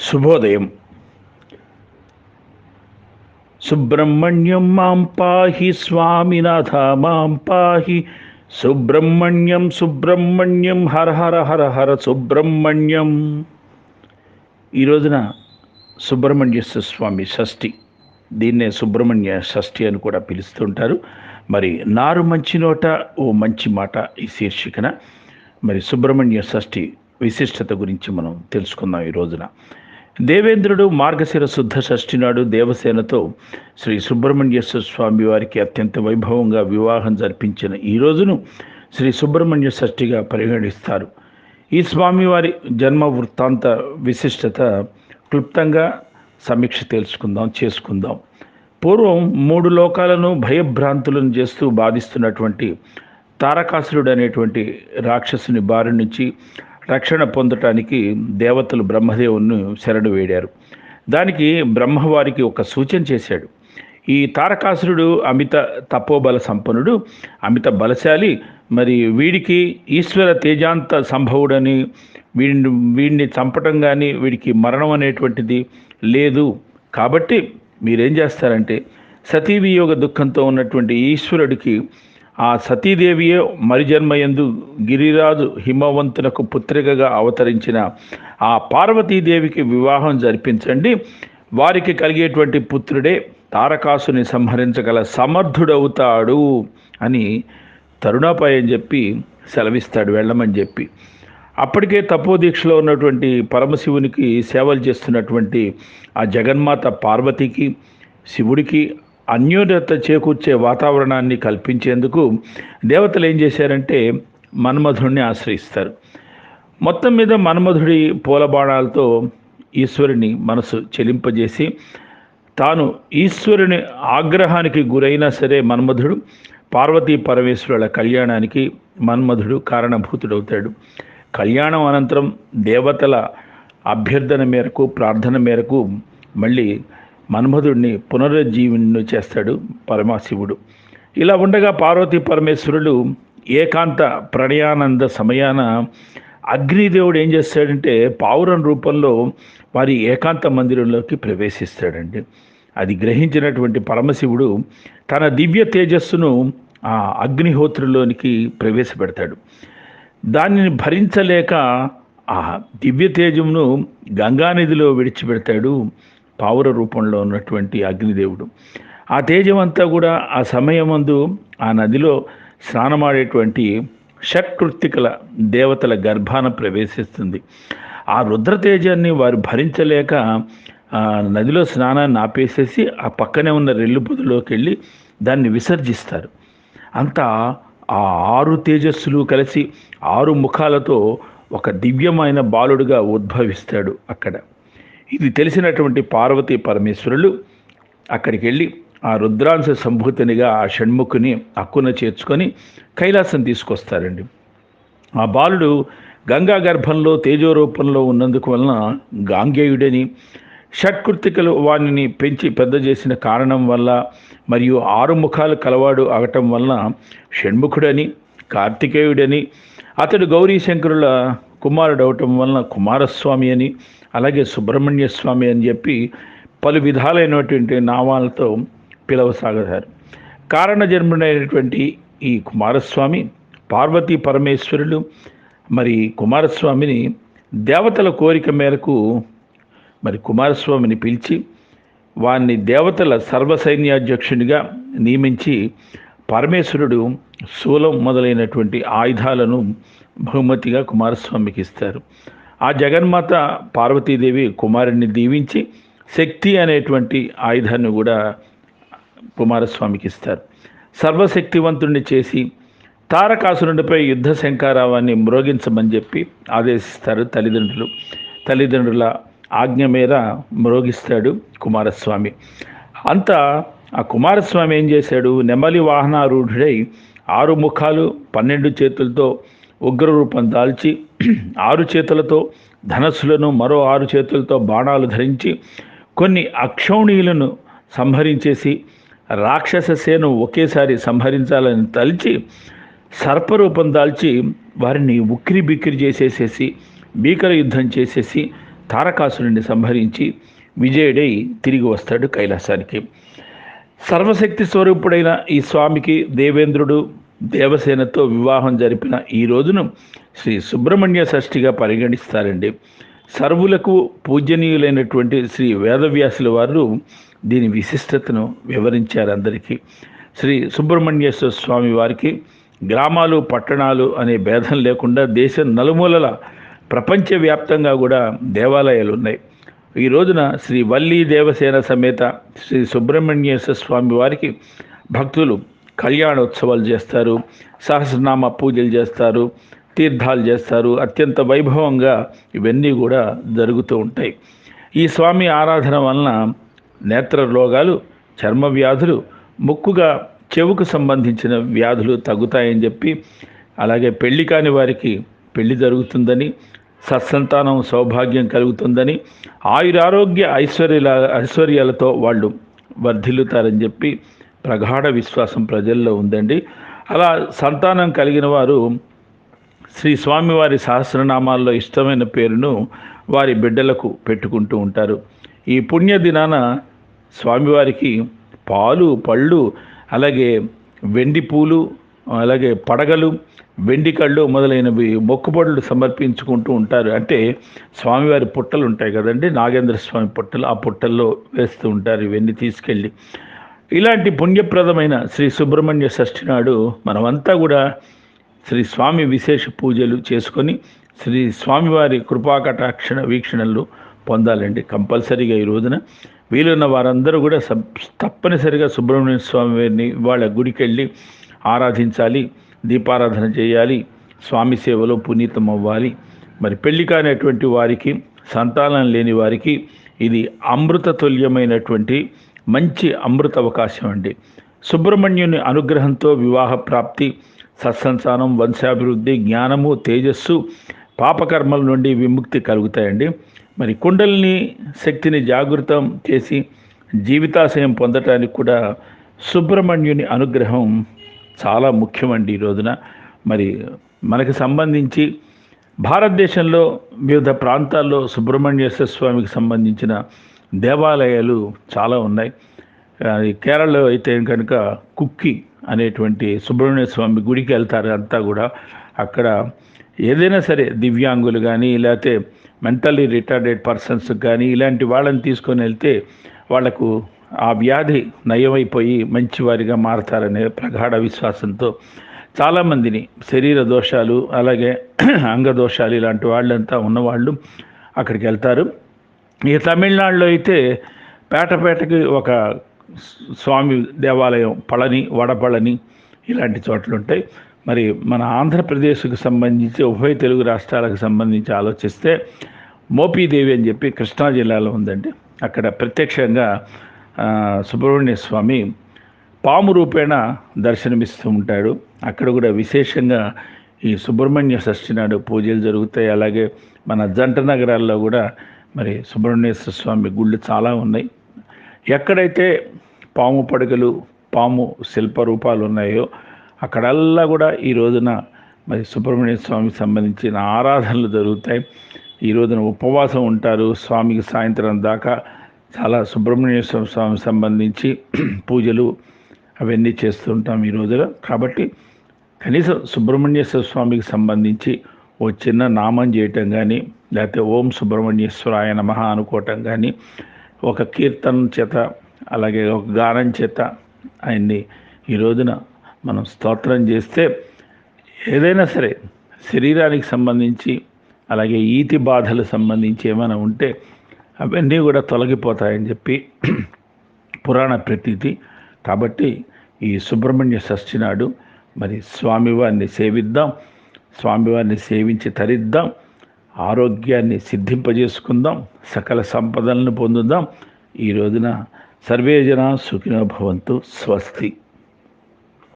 శుభోదయం. సుబ్రహ్మణ్యం మాం పాహి స్వామినాథ మాం పాహి. సుబ్రహ్మణ్యం సుబ్రహ్మణ్యం హర హర హర హర సుబ్రహ్మణ్యం. ఈ రోజున సుబ్రహ్మణ్యేశ్వర స్వామి షష్ఠి. దీన్నే సుబ్రహ్మణ్య షష్ఠి అని కూడా పిలుస్తుంటారు. మరి నారు మంచి నోట ఓ మంచి మాట ఈ శీర్షికన. మరి సుబ్రహ్మణ్య షష్ఠి విశిష్టత గురించి మనం తెలుసుకుందాం ఈ రోజున. దేవేంద్రుడు మార్గశిర శుద్ధ షష్ఠి నాడు దేవసేనతో శ్రీ సుబ్రహ్మణ్యేశ్వర స్వామి వారికి అత్యంత వైభవంగా వివాహం జరిపించిన ఈ రోజును శ్రీ సుబ్రహ్మణ్య షష్ఠిగా పరిగణిస్తారు. ఈ స్వామివారి జన్మ వృత్తాంత విశిష్టత క్లుప్తంగా సమీక్ష తెలుసుకుందాం చేసుకుందాం. పూర్వం మూడు లోకాలను భయభ్రాంతులను చేస్తూ బాధిస్తున్నటువంటి తారకాసురుడు అనేటువంటి రాక్షసుని బారి నుంచి రక్షణ పొందటానికి దేవతలు బ్రహ్మదేవుని శరణు వేడారు. దానికి బ్రహ్మవారికి ఒక సూచన చేశాడు. ఈ తారకాసురుడు అమిత తపోబల సంపన్నుడు అమిత బలశాలి మరి వీడికి ఈశ్వర తేజాంత సంభవుడని వీడిని వీడిని చంపటం కానీ వీడికి మరణం అనేటువంటిది లేదు. కాబట్టి మీరేం చేస్తారంటే సతీవియోగ దుఃఖంతో ఉన్నటువంటి ఈశ్వరుడికి ఆ సతీదేవియే మరిజన్మయందు గిరిరాజు హిమవంతునకు పుత్రికగా అవతరించిన ఆ పార్వతీదేవికి వివాహం జరిపించండి. వారికి కలిగేటువంటి పుత్రుడే తారకాసుని సంహరించగల సమర్థుడవుతాడు అని తరుణాపాయం చెప్పి సెలవిస్తాడు వెళ్ళమని చెప్పి. అప్పటికే తపోదీక్షలో ఉన్నటువంటి పరమశివునికి సేవలు చేస్తున్నటువంటి ఆ జగన్మాత పార్వతికి శివుడికి అన్యోన్యత చేకూర్చే వాతావరణాన్ని కల్పించేందుకు దేవతలు ఏం చేశారంటే మన్మధుడిని ఆశ్రయిస్తారు. మొత్తం మీద మన్మధుడి పూలబాణాలతో ఈశ్వరుని మనసు చెలింపజేసి తాను ఈశ్వరుని ఆగ్రహానికి గురైనా సరే మన్మధుడు పార్వతీ పరమేశ్వరుల కళ్యాణానికి మన్మధుడు కారణభూతుడవుతాడు. కళ్యాణం అనంతరం దేవతల అభ్యర్థన మేరకు ప్రార్థన మేరకు మళ్ళీ మన్మధుడిని పునరుజ్జీవను చేస్తాడు పరమశివుడు. ఇలా ఉండగా పార్వతీ పరమేశ్వరుడు ఏకాంత ప్రణయానంద సమయాన అగ్నిదేవుడు ఏం చేస్తాడంటే పావురం రూపంలో వారి ఏకాంత మందిరంలోకి ప్రవేశిస్తాడండి. అది గ్రహించినటువంటి పరమశివుడు తన దివ్య తేజస్సును ఆ అగ్నిహోత్రులోనికి ప్రవేశపెడతాడు. దానిని భరించలేక ఆ దివ్య తేజమును గంగానదిలో విడిచిపెడతాడు. పావుర రూపంలో ఉన్నటువంటి అగ్నిదేవుడు. ఆ తేజమంతా కూడా ఆ సమయమందు ఆ నదిలో స్నానమాడేటువంటి షట్కృత్తికల దేవతల గర్భాన ప్రవేశిస్తుంది. ఆ రుద్రతేజాన్ని వారు భరించలేక నదిలో స్నానాన్ని ఆపేసేసి ఆ పక్కనే ఉన్న రెల్లు పొదలోకి వెళ్ళి దాన్ని విసర్జిస్తారు. అంతా ఆ ఆరు తేజస్సులు కలిసి ఆరు ముఖాలతో ఒక దివ్యమైన బాలుడుగా ఉద్భవిస్తాడు అక్కడ. ఇది తెలిసినటువంటి పార్వతీ పరమేశ్వరులు అక్కడికి వెళ్ళి ఆ రుద్రాంశ సంభూతినిగా ఆ షణ్ముఖుని అక్కున చేర్చుకొని కైలాసం తీసుకొస్తారండి. ఆ బాలుడు గంగా గర్భంలో తేజోరూపంలో ఉన్నందుకు వలన గాంగేయుడని షట్కృతికలు వానిని పెంచి పెద్ద చేసిన కారణం వల్ల మరియు ఆరు ముఖాలు కలవాడు అవటం వలన షణ్ముఖుడని కార్తికేయుడని అతడు గౌరీ శంకరుల కుమారుడు అవటం వలన కుమారస్వామి అని అలాగే సుబ్రహ్మణ్య స్వామి అని చెప్పి పలు విధాలైనటువంటి నామాలతో పిలవసాగారు కారణ జన్ముడైనటువంటి ఈ కుమారస్వామి పార్వతీ పరమేశ్వరులు మరి కుమారస్వామిని దేవతల కోరిక మేరకు మరి కుమారస్వామిని పిలిచి వారిని దేవతల సర్వసైన్యాధ్యక్షునిగా నియమించి పరమేశ్వరుడు శూలం మొదలైనటువంటి ఆయుధాలను బహుమతిగా కుమారస్వామికి ఇస్తారు. ఆ జగన్మాత పార్వతీదేవి కుమారుణ్ణి దీవించి శక్తి అనేటువంటి ఆయుధాన్ని కూడా కుమారస్వామికి ఇస్తారు. సర్వశక్తివంతుణ్ణి చేసి తారకాసురుడిపై యుద్ధ శంకారావాన్ని మ్రోగించమని చెప్పి ఆదేశిస్తారు తల్లిదండ్రులు. తల్లిదండ్రుల ఆజ్ఞ మీద మ్రోగిస్తాడు కుమారస్వామి. అంతా ఆ కుమారస్వామి ఏం చేశాడు? నెమలి వాహనారూఢుడై ఆరు ముఖాలు పన్నెండు చేతులతో ఉగ్రరూపం దాల్చి ఆరు చేతులతో ధనస్సులను మరో ఆరు చేతులతో బాణాలు ధరించి కొన్ని అక్షౌణీయులను సంహరించేసి రాక్షస సేను ఒకేసారి సంహరించాలని తలిచి సర్పరూపం దాల్చి వారిని ఉక్కిరి బిక్కిరి చేసేసేసి భీకర యుద్ధం చేసేసి తారకాసుని సంహరించి విజయుడై తిరిగి వస్తాడు కైలాసానికి. సర్వశక్తి స్వరూపుడైన ఈ స్వామికి దేవేంద్రుడు దేవసేనతో వివాహం జరిపిన ఈ రోజును శ్రీ సుబ్రహ్మణ్య షష్ఠిగా పరిగణిస్తారండి. సర్వులకు పూజనీయులైనటువంటి శ్రీ వేదవ్యాసుల వారు దీని విశిష్టతను వివరించారు అందరికీ. శ్రీ సుబ్రహ్మణ్యేశ్వర స్వామి వారికి గ్రామాలు పట్టణాలు అనే భేదం లేకుండా దేశం నలుమూలల ప్రపంచవ్యాప్తంగా కూడా దేవాలయాలు ఉన్నాయి. ఈ రోజున శ్రీ వల్లీ దేవసేన సమేత శ్రీ సుబ్రహ్మణ్యేశ్వర స్వామి వారికి భక్తులు కళ్యాణోత్సవాలు చేస్తారు సహస్రనామ పూజలు చేస్తారు తీర్థాలు చేస్తారు. అత్యంత వైభవంగా ఇవన్నీ కూడా జరుగుతూ ఉంటాయి. ఈ స్వామి ఆరాధన వలన నేత్ర రోగాలు చర్మ వ్యాధులు ముక్కుగా చెవుకు సంబంధించిన వ్యాధులు తగ్గుతాయని చెప్పి అలాగే పెళ్ళి కాని వారికి పెళ్ళి జరుగుతుందని సత్సంతానం సౌభాగ్యం కలుగుతుందని ఆయురారోగ్య ఐశ్వర్య ఐశ్వర్యాలతో వాళ్ళు వర్ధిల్లుతారని చెప్పి ప్రగాఢ విశ్వాసం ప్రజల్లో ఉందండి. అలా సంతానం కలిగిన వారు శ్రీ స్వామివారి సహస్రనామాల్లో ఇష్టమైన పేరును వారి బిడ్డలకు పెట్టుకుంటూ ఉంటారు. ఈ పుణ్య దినాన స్వామివారికి పాలు పళ్ళు అలాగే వెండి పూలు అలాగే పడగలు వెండి కళ్ళు మొదలైనవి మొక్కుబడులు సమర్పించుకుంటూ ఉంటారు. అంటే స్వామివారి పుట్టలు ఉంటాయి కదండి. నాగేంద్ర స్వామి పుట్టలు ఆ పుట్టల్లో వేస్తూ ఉంటారు ఇవన్నీ తీసుకెళ్ళి. ఇలాంటి పుణ్యప్రదమైన శ్రీ సుబ్రహ్మణ్య షష్ఠి నాడు మనమంతా కూడా శ్రీ స్వామి విశేష పూజలు చేసుకొని శ్రీ స్వామివారి కృపాకటాక్షణ వీక్షణలు పొందాలండి కంపల్సరీగా ఈ రోజున. వీలున్న వారందరూ కూడా సబ్ తప్పనిసరిగా సుబ్రహ్మణ్య స్వామి వారిని వాళ్ళ గుడికి వెళ్ళి ఆరాధించాలి దీపారాధన చేయాలి స్వామి సేవలో పునీతం అవ్వాలి మరి పెళ్ళి కానటువంటి వారికి సంతానం లేని వారికి ఇది అమృత తుల్యమైనటువంటి మంచి అమృత అవకాశం అండి. సుబ్రహ్మణ్యుని అనుగ్రహంతో వివాహ ప్రాప్తి సత్సంతానం వంశాభివృద్ధి జ్ఞానము తేజస్సు పాపకర్మల నుండి విముక్తి కలుగుతాయండి. మరి కుండలిని శక్తిని జాగృతం చేసి జీవితాశయం పొందటానికి కూడా సుబ్రహ్మణ్యుని అనుగ్రహం చాలా ముఖ్యమండి ఈ రోజున. మరి మనకి సంబంధించి భారతదేశంలో వివిధ ప్రాంతాల్లో సుబ్రహ్మణ్యేశ్వర స్వామికి సంబంధించిన దేవాలయాలు చాలా ఉన్నాయి. కేరళలో అయితే కనుక కుక్కి అనేటువంటి సుబ్రహ్మణ్య స్వామి గుడికి వెళ్తారు అంతా కూడా. అక్కడ ఏదైనా సరే దివ్యాంగులు కానీ లేకపోతే మెంటల్లీ రిటార్డెడ్ పర్సన్స్ కానీ ఇలాంటి వాళ్ళని తీసుకొని వెళ్తే వాళ్ళకు ఆ వ్యాధి నయమైపోయి మంచివారిగా మారతారనే ప్రగాఢ విశ్వాసంతో చాలామందిని శరీర దోషాలు అలాగే అంగదోషాలు ఇలాంటి వాళ్ళంతా ఉన్నవాళ్ళు అక్కడికి వెళ్తారు. ఈ తమిళనాడులో అయితే పేటపేటకి ఒక స్వామి దేవాలయం పళని వడపళని ఇలాంటి చోట్లు ఉంటాయి మరి మన ఆంధ్రప్రదేశ్కు సంబంధించి ఉభయ తెలుగు రాష్ట్రాలకు సంబంధించి ఆలోచిస్తే మోపీదేవి అని చెప్పి కృష్ణా జిల్లాలో ఉందండి. అక్కడ ప్రత్యక్షంగా సుబ్రహ్మణ్య స్వామి పాము రూపేణ దర్శనమిస్తూ ఉంటాడు. అక్కడ కూడా విశేషంగా ఈ సుబ్రహ్మణ్య షష్ఠి నాడు పూజలు జరుగుతాయి. అలాగే మన జంట నగరాల్లో కూడా మరి సుబ్రహ్మణ్యేశ్వర స్వామి గుళ్ళు చాలా ఉన్నాయి. ఎక్కడైతే పాము పడగలు పాము శిల్ప రూపాలు ఉన్నాయో అక్కడల్లా కూడా ఈ రోజున మరి సుబ్రహ్మణ్య స్వామికి సంబంధించిన ఆరాధనలు జరుగుతాయి. ఈ రోజున ఉపవాసం ఉంటారు. స్వామికి సాయంత్రం దాకా చాలా సుబ్రహ్మణ్యేశ్వర స్వామికి సంబంధించి పూజలు అవన్నీ చేస్తుంటాం ఈ రోజున. కాబట్టి కనీసం సుబ్రహ్మణ్యేశ్వర స్వామికి సంబంధించి ఓ చిన్న నామం చేయటం కానీ లేకపోతే ఓం సుబ్రహ్మణ్యేశ్వరాయ నమ అనుకోవటం కానీ ఒక కీర్తన చేత అలాగే ఒక గానం చేత ఆయన్ని ఈ రోజున మనం స్తోత్రం చేస్తే ఏదైనా సరే శరీరానికి సంబంధించి అలాగే ఈతి బాధలు సంబంధించి ఏమైనా ఉంటే అవన్నీ కూడా తొలగిపోతాయని చెప్పి పురాణ ప్రతీతి. కాబట్టి ఈ సుబ్రహ్మణ్య షష్ఠి నాడు మరి స్వామివారిని సేవిద్దాం స్వామివారిని సేవించి తరిద్దాం. ఆరోగ్యాన్ని సిద్ధింపజేసుకుందాం సకల సంపదలను పొందుదాం. ఈ రోజున సర్వేజన సుఖినో భవంతు స్వస్తి.